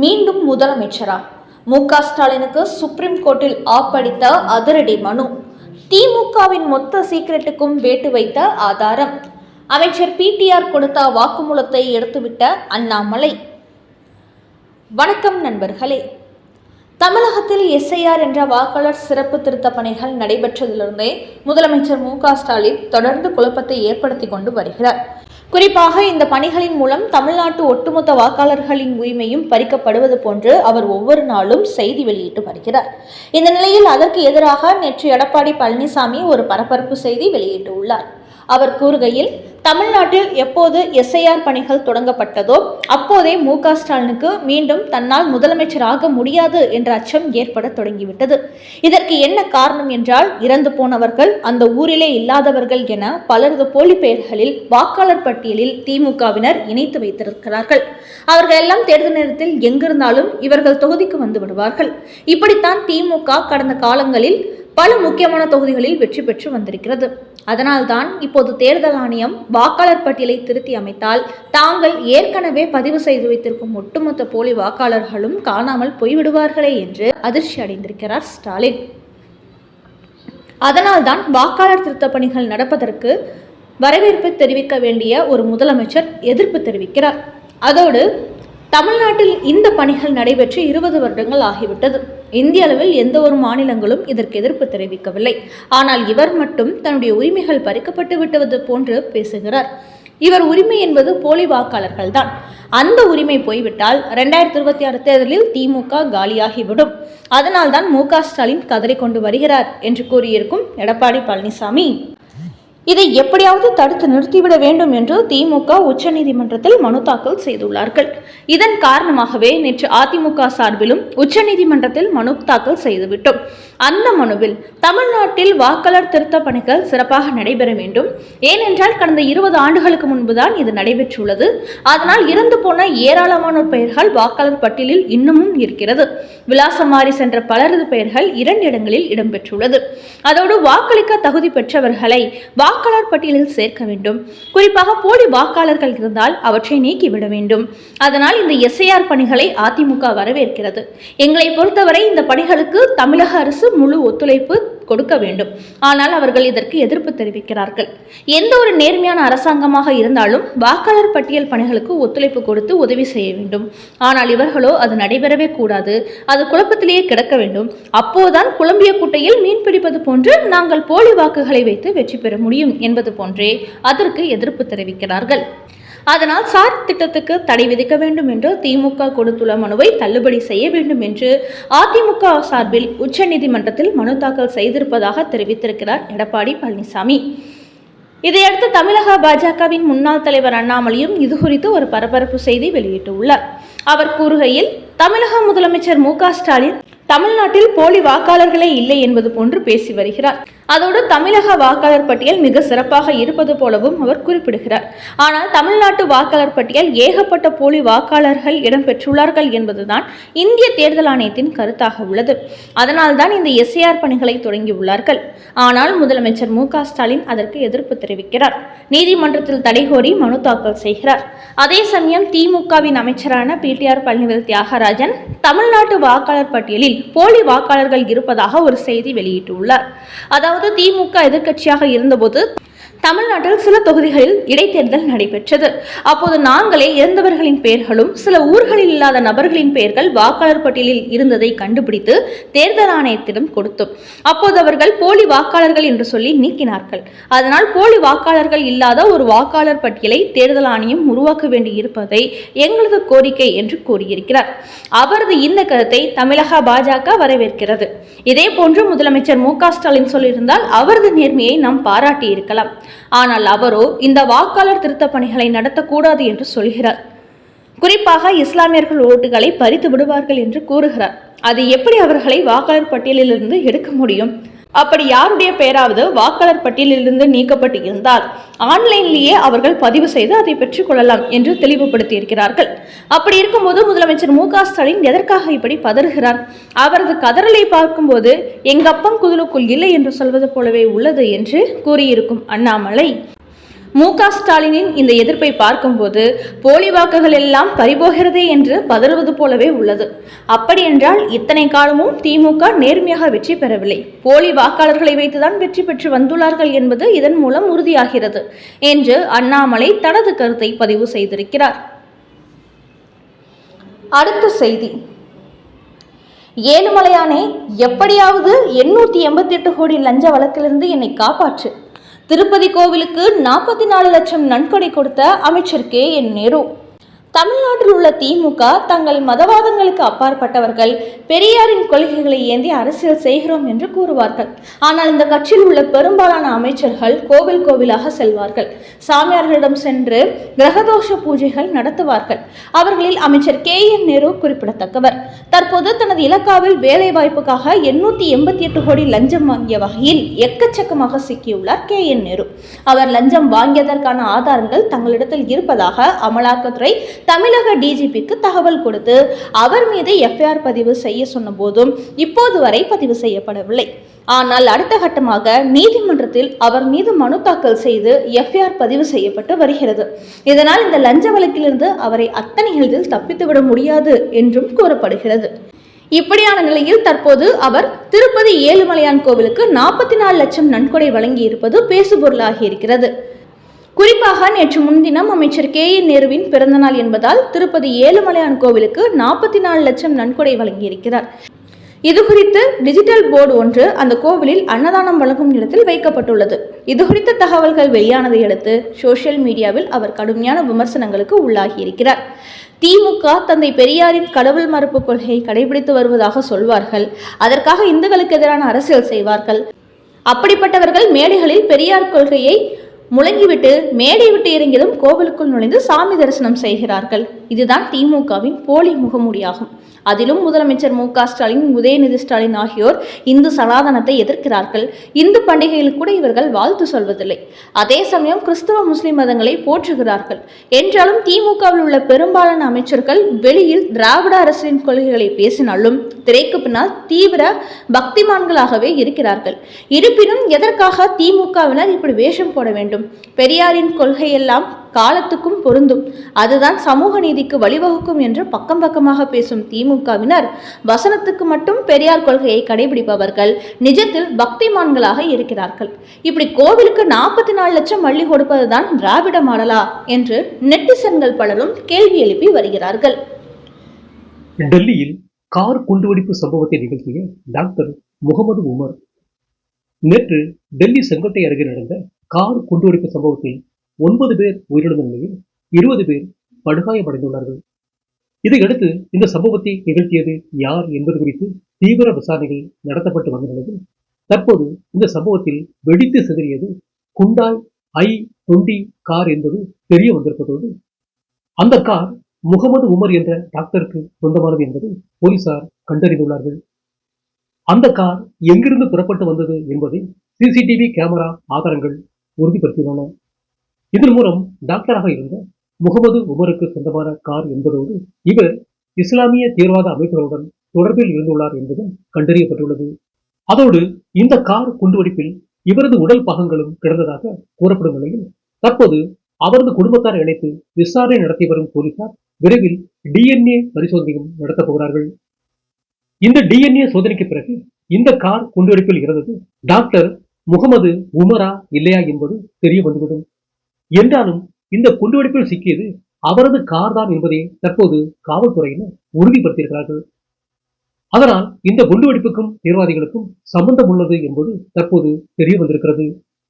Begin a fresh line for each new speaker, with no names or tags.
மீண்டும் முதலமைச்சரா? மு க ஸ்டாலினுக்கு சுப்ரீம் கோர்ட்டில் ஆப்படித்த அதிரடி மனு. திமுகவின் மொத்த சீக்கிரட்டுக்கும் வேட்டு வைத்த ஆதாரம். அமைச்சர் பிடிஆர் கொடுத்த வாக்குமூலத்தை எடுத்துவிட்ட அண்ணாமலை. வணக்கம் நண்பர்களே. தமிழகத்தில் எஸ்ஐஆர் என்ற வாக்காளர் சிறப்பு திருத்த பணிகள் நடைபெற்றதிலிருந்தே முதலமைச்சர் மு க ஸ்டாலின் தொடர்ந்து குழப்பத்தை ஏற்படுத்தி கொண்டு வருகிறார். குறிப்பாக இந்த பணிகளின் மூலம் தமிழ்நாட்டு ஒட்டுமொத்த வாக்காளர்களின் உரிமையும் பறிக்கப்படுவது போன்று அவர் ஒவ்வொரு நாளும் செய்தி வெளியிட்டு வருகிறார். இந்த நிலையில் அதற்கு எதிராக நேற்று எடப்பாடி பழனிசாமி ஒரு பரபரப்பு செய்தி வெளியிட்டுள்ளார். அவர் கூறுகையில் தமிழ்நாட்டில் எப்போது எஸ்ஐஆர் பணிகள் தொடங்கப்பட்டதோ அப்போதே மு க ஸ்டாலினுக்கு மீண்டும் தன்னால் முதலமைச்சராக முடியாது என்ற அச்சம் ஏற்பட தொடங்கிவிட்டது. இதற்கு என்ன காரணம் என்றால் இறந்து போனவர்கள் அந்த ஊரிலே இல்லாதவர்கள் என பலரது போலி பெயர்களில் வாக்காளர் பட்டியலில் திமுகவினர் இணைத்து வைத்திருக்கிறார்கள். அவர்கள் எல்லாம் தேர்தல் நேரத்தில் எங்கிருந்தாலும் இவர்கள் தொகுதிக்கு வந்து விடுவார்கள். இப்படித்தான் திமுக கடந்த காலங்களில் பல முக்கியமான தொகுதிகளில் வெற்றி பெற்று வந்திருக்கிறது. அதனால்தான் இப்போது தேர்தல் ஆணையம் வாக்காளர் பட்டியலை திருத்தி அமைத்தால் தாங்கள் ஏற்கனவே பதிவு செய்து வைத்திருக்கும் ஒட்டுமொத்த போலி வாக்காளர்களும் காணாமல் போய்விடுவார்களே என்று அதிர்ச்சி அடைந்திருக்கிறார் ஸ்டாலின். அதனால்தான் வாக்காளர் திருத்தப் பணிகள் நடப்பதற்கு வரவேற்பு தெரிவிக்க வேண்டிய ஒரு முதலமைச்சர் எதிர்ப்பு தெரிவிக்கிறார். அதோடு தமிழ்நாட்டில் இந்த பணிகள் நடைபெற்று இருபது வருடங்கள் ஆகிவிட்டது. இந்திய அளவில் எந்த ஒரு மாநிலங்களும் இதற்கு எதிர்ப்பு தெரிவிக்கவில்லை. ஆனால் இவர் மட்டும் தன்னுடைய உரிமைகள் பறிக்கப்பட்டு விட்டது போன்று பேசுகிறார். இவர் உரிமை என்பது போலி வாக்காளர்கள் தான் அந்த உரிமை போய்விட்டால் ரெண்டாயிரத்தி இருபத்தி ஆறு தேர்தலில் திமுக காலியாகிவிடும். அதனால்தான் மு க ஸ்டாலின் கதறி கொண்டு வருகிறார் என்று கூறியிருக்கும் எடப்பாடி பழனிசாமி. இதை எப்படியாவது தடுத்து நிறுத்திவிட வேண்டும் என்று திமுக உச்சநீதிமன்றத்தில் மனு தாக்கல் செய்துள்ளார்கள். இதன் காரணமாகவே நேற்று அதிமுக சார்பிலும் உச்சநீதிமன்றத்தில் மனு தாக்கல் செய்துவிட்டோம். அந்த மனுவில் தமிழ்நாட்டில் வாக்காளர் திருத்த பணிகள் சிறப்பாக நடைபெற வேண்டும். ஏனென்றால் கடந்த இருபது ஆண்டுகளுக்கு முன்புதான் இது நடைபெற்றுள்ளது. அதனால் இறந்து போன ஏராளமானோர் பெயர்கள் வாக்காளர் பட்டியலில் இன்னமும் இருக்கிறது. விலாசம் மாறி சென்ற பலரது பெயர்கள் இரண்டு இடங்களில் இடம்பெற்றுள்ளது. அதோடு வாக்களிக்க தகுதி பெற்றவர்களை வாக்காளர் பட்டியலில் சேர்க்க வேண்டும். குறிப்பாக போலி வாக்காளர்கள் இருந்தால் அவற்றை நீக்கிவிட வேண்டும். அதனால் இந்த எஸ்ஐஆர் பணிகளை அதிமுக வரவேற்கிறது. எங்களை பொறுத்தவரை இந்த பணிகளுக்கு தமிழக அரசு முழு ஒத்துழைப்பு கொடுக்க வேண்டும். ஆனால் அவர்கள் இதற்கு எதிர்ப்பு தெரிவிக்கிறார்கள். எந்த ஒரு நேர்மையான அரசாங்கமாக இருந்தாலும் வாக்காளர் பட்டியல் பணிகளுக்கு ஒத்துழைப்பு கொடுத்து உதவி செய்ய வேண்டும். ஆனால் இவர்களோ அது நடைபெறவே கூடாது. அது குழப்பத்திலேயே கிடக்க வேண்டும். அப்போதுதான் குழம்பிய குட்டையில் மீன் பிடிப்பது போன்று நாங்கள் போலி வாக்குகளை வைத்து வெற்றி பெற முடியும் என்பது போன்றே அதற்கு எதிர்ப்பு தெரிவிக்கிறார்கள். அதனால் சார் திட்டத்துக்கு தடை விதிக்க வேண்டும் என்று திமுக கொடுத்துள்ள மனுவை தள்ளுபடி செய்ய வேண்டும் என்று அதிமுக சார்பில் உச்சநீதிமன்றத்தில் மனு தாக்கல் செய்திருப்பதாக தெரிவித்திருக்கிறார் எடப்பாடி பழனிசாமி. இதையடுத்து தமிழக பாஜகவின் முன்னாள் தலைவர் அண்ணாமலையும் இது குறித்து ஒரு பரபரப்பு செய்தி வெளியிட்டுள்ளார். அவர் கூறுகையில் தமிழக முதலமைச்சர் மு ஸ்டாலின் தமிழ்நாட்டில் போலி வாக்காளர்களே இல்லை என்பது போன்று பேசி வருகிறார். அதோடு தமிழக வாக்காளர் பட்டியல் மிக சிறப்பாக இருப்பது போலவும் அவர் குறிப்பிடுகிறார். ஆனால் தமிழ்நாட்டு வாக்காளர் பட்டியல் ஏகப்பட்ட போலி வாக்காளர்கள் இடம்பெற்றுள்ளார்கள் என்பதுதான் இந்திய தேர்தல் ஆணையத்தின் கருத்தாக உள்ளது. அதனால்தான் இந்த எஸ்ஏஆர் பணிகளை தொடங்கியுள்ளார்கள். ஆனால் முதலமைச்சர் மு ஸ்டாலின் அதற்கு எதிர்ப்பு தெரிவிக்கிறார். நீதிமன்றத்தில் தடை கோரி மனு தாக்கல் செய்கிறார். அதே சமயம் திமுகவின் அமைச்சரான பிடிஆர் பழனிவேல் தியாகராஜன் தமிழ்நாட்டு வாக்காளர் பட்டியலில் போலி வாக்காளர்கள் இருப்பதாக ஒரு செய்தி வெளியிட்டுள்ளார். அதாவது திமுக எதிர்க்கட்சியாக இருந்தபோது தமிழ்நாட்டில் சில தொகுதிகளில் இடைத்தேர்தல் நடைபெற்றது. அப்போது நாங்களே இறந்தவர்களின் பெயர்களும் சில ஊர்களில் இல்லாத நபர்களின் பெயர்கள் வாக்காளர் பட்டியலில் இருந்ததை கண்டுபிடித்து தேர்தல் ஆணையத்திடம் கொடுத்தோம். அப்போது அவர்கள் போலி வாக்காளர்கள் என்று சொல்லி நீக்கினார்கள். அதனால் போலி வாக்காளர்கள் இல்லாத ஒரு வாக்காளர் பட்டியலை தேர்தல் ஆணையம் உருவாக்க வேண்டி இருப்பதை எங்களது கோரிக்கை என்று கூறியிருக்கிறார். அவரது இந்த கருத்தை தமிழக பாஜக வரவேற்கிறது. இதே போன்று முதலமைச்சர் மு க ஸ்டாலின் சொல்லியிருந்தால் அவரது நேர்மையை நாம் பாராட்டி இருக்கலாம். ஆனால் அவரோ இந்த வாக்காளர் திருத்தப் பணிகளை நடத்தக்கூடாது என்று சொல்கிறார். குறிப்பாக இஸ்லாமியர்கள் ஓட்டுகளை பறித்து விடுவார்கள் என்று கூறுகிறார். அது எப்படி அவர்களை வாக்காளர் பட்டியலிலிருந்து எடுக்க முடியும்? அப்படி யாருடைய பெயராவது வாக்காளர் பட்டியலிலிருந்து நீக்கப்பட்டு இருந்தால் ஆன்லைன்லேயே அவர்கள் பதிவு செய்து அதை பெற்றுக்கொள்ளலாம் என்று தெளிவுபடுத்தியிருக்கிறார்கள். அப்படி இருக்கும்போது முதலமைச்சர் மு ஸ்டாலின் எதற்காக இப்படி பதறுகிறார்? அவரது கதறலை பார்க்கும்போது எங்கப்பன் குதிலுக்குள் இல்லை என்று சொல்வது போலவே உள்ளது என்று கூறியிருக்கும் அண்ணாமலை. மு ஸ்டாலினின் இந்த எதிர்ப்பை பார்க்கும்போது போலி வாக்குகள் எல்லாம் பறிபோகிறதே என்று பதறுவது போலவே உள்ளது. அப்படி என்றால் இத்தனை காலமும் திமுக நேர்மையாக வெற்றி பெறவில்லை. போலி வாக்காளர்களை வைத்துதான் வெற்றி பெற்று வந்துள்ளார்கள் என்பது இதன் மூலம் உறுதியாகிறது என்று அண்ணாமலை தனது கருத்தை பதிவு செய்திருக்கிறார். அடுத்த செய்தி. ஏழுமலையானே எப்படியாவது எண்ணூற்றி எண்பத்தி எட்டு கோடி லஞ்ச வழக்கிலிருந்து என்னை காப்பாற்று. திருப்பதி கோவிலுக்கு நாற்பத்தி நாலு லட்சம் நன்கொடை கொடுத்த அமைச்சர் கே என் நேரு. தமிழ்நாட்டில் உள்ள திமுக தங்கள் மதவாதங்களுக்கு அப்பாற்பட்டவர்கள் பெரியாரின் கொள்கைகளை ஏந்தி அரசியல் செய்கிறோம் என்று கூறுவார்கள். ஆனால் இந்த கட்சியில் உள்ள பெரும்பாலான அமைச்சர்கள் கோவில் கோவிலாக செல்வார்கள். சாமியார்களிடம் சென்று கிரகதோஷ பூஜைகள் நடத்துவார்கள். அவர்களில் அமைச்சர் கே என் நேரு குறிப்பிடத்தக்கவர். தற்போது தனது இலக்காவில் வேலை வாய்ப்புக்காக எண்ணூத்தி எண்பத்தி எட்டு கோடி லஞ்சம் வாங்கிய வகையில் எக்கச்சக்கமாக சிக்கியுள்ளார் கே என் நேரு. அவர் லஞ்சம் வாங்கியதற்கான ஆதாரங்கள் தங்களிடத்தில் இருப்பதாக அமலாக்கத்துறை தமிழக டிஜிபிக்கு தகவல் கொடுத்து அவர் மீது எஃப்ஐஆர் பதிவு செய்ய சொன்ன போதும் இப்போது வரை பதிவு செய்யப்படவில்லை. ஆனால் அடுத்த கட்டமாக நீதிமன்றத்தில் அவர் மீது மனு தாக்கல் செய்து எஃப்ஐஆர் பதிவு செய்யப்பட்டு வருகிறது. இதனால் இந்த லஞ்ச வழக்கிலிருந்து அவரை அத்தனை எளிதில் தப்பித்துவிட முடியாது என்றும் கூறப்படுகிறது. இப்படியான நிலையில் தற்போது அவர் திருப்பதி ஏழுமலையான் கோவிலுக்கு நாற்பத்தி நாலு லட்சம் நன்கொடை வழங்கி இருப்பது பேசுபொருளாகி இருக்கிறது குறிப்பாக நேற்று முன்தினம் அமைச்சர் கே என் நேருவின் பிறந்தநாள் என்பதால் திருப்பதி ஏழுமலையான் கோவிலுக்கு நாற்பத்தி நாலு லட்சம் நன்கொடை வழங்கியிருக்கிறார். இது குறித்து டிஜிட்டல் போர்டு ஒன்று அந்த கோவிலில் அன்னதானம் வழங்கும் இடத்தில் வைக்கப்பட்டுள்ளது. இது குறித்த தகவல்கள் வெளியானதை அடுத்து சோசியல் மீடியாவில் அவர் கடுமையான விமர்சனங்களுக்கு உள்ளாகியிருக்கிறார். திமுக தந்தை பெரியாரின் கடவுள் மறுப்பு கொள்கையை கடைபிடித்து வருவதாக சொல்வார்கள். அதற்காக இந்துக்களுக்கு எதிரான அரசியல் செய்வார்கள். அப்படிப்பட்டவர்கள் மேடைகளில் பெரியார் கொள்கையை முழங்கிவிட்டு மேடை விட்டு இறங்கியதும் கோவிலுக்குள் நுழைந்து சாமி தரிசனம் செய்கிறார்கள். இதுதான் திமுகவின் போலி முகமூடியாகும். அதிலும் முதலமைச்சர் மு க ஸ்டாலின் உதயநிதி ஸ்டாலின் ஆகியோர் இந்து சனாதனத்தை எதிர்க்கிறார்கள். இந்து பண்டிகையில் கூட இவர்கள் வாழ்த்து சொல்வதில்லை. அதே சமயம் கிறிஸ்தவ முஸ்லிம் மதங்களை போற்றுகிறார்கள். என்றாலும் திமுகவில் உள்ள பெரும்பாலான அமைச்சர்கள் வெளியில் திராவிட அரசின் கொள்கைகளை பேசினாலும் திரைக்கு பின்னால் தீவிர பக்திமான்களாகவே இருக்கிறார்கள். இருப்பினும் எதற்காக திமுகவினர் இப்படி வேஷம் போட வேண்டும்? பெரியாரின் கொள்கையெல்லாம் காலத்துக்கும் பொருந்தும். அதுதான் சமூக நீதிக்கு வழிவகுக்கும் என்று பக்கம் பக்கமாக பேசும் திமுகவினர் வசனத்துக்கு மட்டும் பெரியார் கொள்கையை கடைபிடிப்பவர்கள் நிஜத்தில் பக்திமான்களாக இருக்கிறார்கள். இப்படி கோவிலுக்கு நாற்பத்தி நாலு லட்சம் அள்ளி கொடுப்பதுதான் திராவிட மாடலா? என்று நெட்டிசன்கள் பலரும் கேள்வி எழுப்பி வருகிறார்கள்.
டெல்லியில் கார் குண்டுவெடிப்பு சம்பவத்தை நிகழ்த்திய டாக்டர் முகமது உமர். நேற்று டெல்லி செங்கோட்டை அருகே நடந்த கார் குண்டுவெடிப்பு சம்பவத்தில் ஒன்பது பேர் உயிரிழந்த நிலையில் இருபது பேர் படுகாயமடைந்துள்ளார்கள். இதையடுத்து இந்த சம்பவத்தை நிகழ்த்தியது யார் என்பது குறித்து தீவிர விசாரணைகள் நடத்தப்பட்டு வந்த நிலையில் தற்போது இந்த சம்பவத்தில் வெடித்து சிதறியது குண்டாய் ஐ டுவெண்டி கார் என்பது தெரிய வந்திருப்பதோடு அந்த கார் முகமது உமர் என்ற டாக்டருக்கு சொந்தமானது என்பது போலீசார் கண்டறிந்துள்ளார்கள். அந்த கார் எங்கிருந்து புறப்பட்டு வந்தது என்பதை சிசிடிவி கேமரா ஆதாரங்கள் உறுதிப்படுத்தியுள்ளன. இதன் மூலம் டாக்டராக இருந்த முகமது உமருக்கு சொந்தமான கார் என்பதோடு இவர் இஸ்லாமிய தீவிரவாத அமைப்புகளுடன் தொடர்பில் இருந்துள்ளார் என்பதும் கண்டறியப்பட்டுள்ளது. அதோடு இந்த கார் குண்டுவெடிப்பில் இவரது உடல் பாகங்களும் கிடந்ததாக கூறப்படும் நிலையில் தற்போது அவரது குடும்பத்தார் இணைத்து விசாரணை நடத்தி வரும் போலீசார் விரைவில் டிஎன்ஏ பரிசோதனையும் நடத்தப் போகிறார்கள். இந்த டிஎன்ஏ சோதனைக்கு பிறகு இந்த கார் குண்டுவெடிப்பில் இருந்தது டாக்டர் முகமது உமரா இல்லையா என்பது தெரிய வந்துவிடும். என்றாலும் இந்த குண்டுவெடிப்பில் சிக்கியது அவரது கார் தான் என்பதை தற்போது காவல்துறையினர் உறுதிப்படுத்தியிருக்கிறார்கள். அதனால் இந்த குண்டுவெடிப்புக்கும் தீவிரவாதிகளுக்கும் சம்பந்தம் உள்ளது என்பது தற்போது தெரிய வந்திருக்கிறது.